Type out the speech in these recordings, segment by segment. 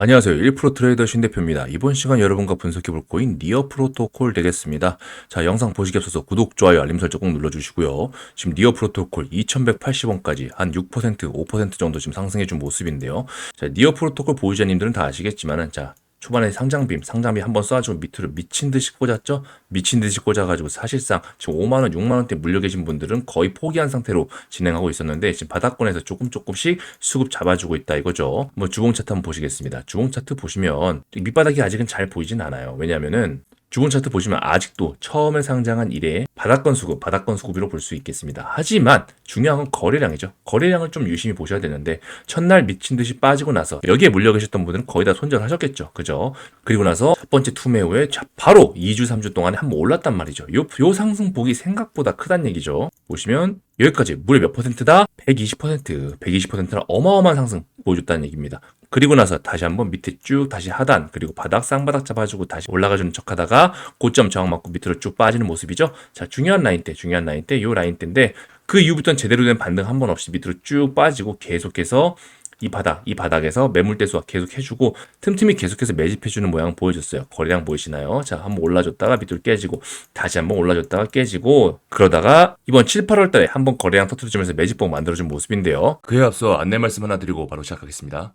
안녕하세요. 1프로 트레이더 신 대표입니다. 이번 시간 여러분과 분석해볼 코인 니어 프로토콜 되겠습니다. 자, 영상 보시기 앞서서 구독, 좋아요, 알림 설정 꼭 눌러주시고요. 지금 니어 프로토콜 2180원까지 한 6%, 5% 정도 지금 상승해준 모습인데요. 자, 니어 프로토콜 보유자님들은 다 아시겠지만은, 자, 초반에 상장빔, 상장빔 한번 쏴주고 밑으로 미친 듯이 꽂았죠? 미친 듯이 꽂아가지고 사실상 지금 5만원, 6만원대 물려 계신 분들은 거의 포기한 상태로 진행하고 있었는데 지금 바닥권에서 조금 조금씩 수급 잡아주고 있다 이거죠. 뭐 주봉 차트 한번 보시겠습니다. 주봉 차트 보시면 밑바닥이 아직은 잘 보이진 않아요. 왜냐면은 주봉 차트 보시면 아직도 처음에 상장한 이래 바닥권 수급, 바닥권 수급으로 볼 수 있겠습니다. 하지만 중요한 건 거래량이죠. 거래량을 좀 유심히 보셔야 되는데 첫날 미친 듯이 빠지고 나서 여기에 물려 계셨던 분들은 거의 다 손절하셨겠죠. 그죠? 그리고 나서 첫 번째 투매 후에 자, 바로 2주, 3주 동안에 한번 올랐단 말이죠. 요, 요 상승폭이 생각보다 크단 얘기죠. 보시면 여기까지 무려 몇 퍼센트다? 120%, 120%라 어마어마한 상승 보여줬다는 얘기입니다. 그리고 나서 다시 한번 밑에 쭉 다시 하단 그리고 바닥 쌍바닥 잡아주고 다시 올라가주는 척하다가 고점 저항 맞고 밑으로 쭉 빠지는 모습이죠. 자 중요한 라인 때 중요한 라인 때 요 라인 때인데 그 이후부터는 제대로 된 반등 한 번 없이 밑으로 쭉 빠지고 계속해서 이 바닥, 이 바닥에서 매물대 수와 계속 해주고 틈틈이 계속해서 매집해주는 모양 보여줬어요. 거래량 보이시나요? 자, 한번 올라줬다가 밑으로 깨지고 다시 한번 올라줬다가 깨지고 그러다가 이번 7, 8월 달에 한번 거래량 터트려주면서 매집봉 만들어준 모습인데요. 그에 앞서 안내 말씀 하나 드리고 바로 시작하겠습니다.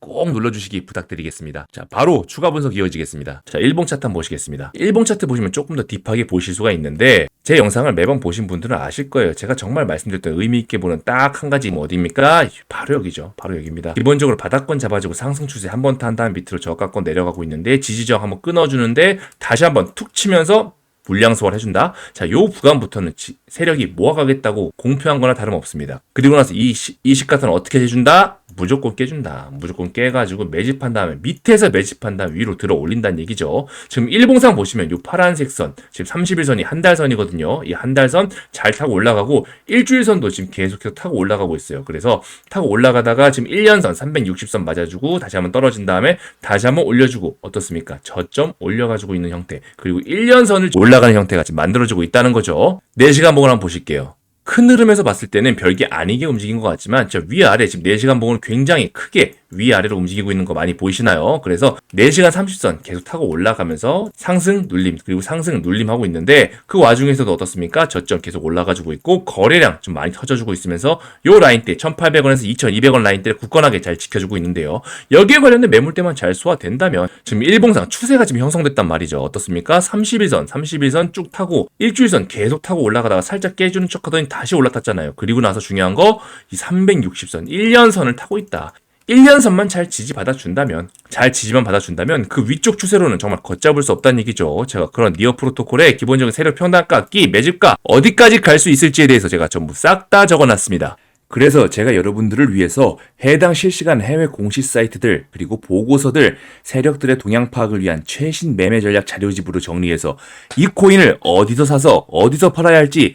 꼭 눌러주시기 부탁드리겠습니다. 자, 바로 추가 분석 이어지겠습니다. 자, 일봉 차트 한번 보시겠습니다. 일봉 차트 보시면 조금 더 딥하게 보실 수가 있는데 제 영상을 매번 보신 분들은 아실 거예요. 제가 정말 말씀드렸던 의미 있게 보는 딱 한 가지 뭐 어디입니까? 바로 여기죠. 바로 여기입니다. 기본적으로 바닥권 잡아주고 상승 추세 한 번 탄 다음 밑으로 저가권 내려가고 있는데 지지저항 한번 끊어주는데 다시 한번 툭 치면서 물량 소화를 해준다. 자, 요 구간부터는 세력이 모아가겠다고 공표한 거나 다름없습니다. 그리고 나서 이, 시, 이 시가선을 어떻게 해준다? 무조건 깨준다. 무조건 깨가지고 매집한 다음에 밑에서 매집한 다음에 위로 들어 올린다는 얘기죠. 지금 일봉상 보시면 이 파란색 선, 지금 30일선이 한 달선이거든요. 이 한 달선 잘 타고 올라가고 일주일선도 지금 계속해서 타고 올라가고 있어요. 그래서 타고 올라가다가 지금 1년선 360선 맞아주고 다시 한번 떨어진 다음에 다시 한번 올려주고 어떻습니까? 저점 올려가지고 있는 형태 그리고 1년선을 올라가는 형태가 지금 만들어지고 있다는 거죠. 4시간 봉을 한번 보실게요. 큰 흐름에서 봤을 때는 별게 아니게 움직인 것 같지만 저 위아래 지금 4시간 봉을 굉장히 크게 위아래로 움직이고 있는 거 많이 보이시나요? 그래서 4시간 30선 계속 타고 올라가면서 상승 눌림 그리고 상승 눌림 하고 있는데 그 와중에서도 어떻습니까? 저점 계속 올라가지고 있고 거래량 좀 많이 터져주고 있으면서 요 라인대 1800원에서 2200원 라인대를 굳건하게 잘 지켜주고 있는데요. 여기에 관련된 매물대만 잘 소화된다면 지금 일봉상 추세가 지금 형성됐단 말이죠. 어떻습니까? 31선, 31선 쭉 타고 일주일선 계속 타고 올라가다가 살짝 깨주는 척 하더니 다시 올라탔잖아요. 그리고 나서 중요한 거 이 360선, 1년선을 타고 있다. 1년선만 잘 지지받아 준다면, 잘 지지만 받아 준다면 그 위쪽 추세로는 정말 걷잡을 수 없다는 얘기죠. 제가 그런 니어 프로토콜의 기본적인 세력 평단가, 끼, 매집가 어디까지 갈 수 있을지에 대해서 제가 전부 싹 다 적어놨습니다. 그래서 제가 여러분들을 위해서 해당 실시간 해외 공시 사이트들 그리고 보고서들 세력들의 동향 파악을 위한 최신 매매 전략 자료집으로 정리해서 이 코인을 어디서 사서 어디서 팔아야 할지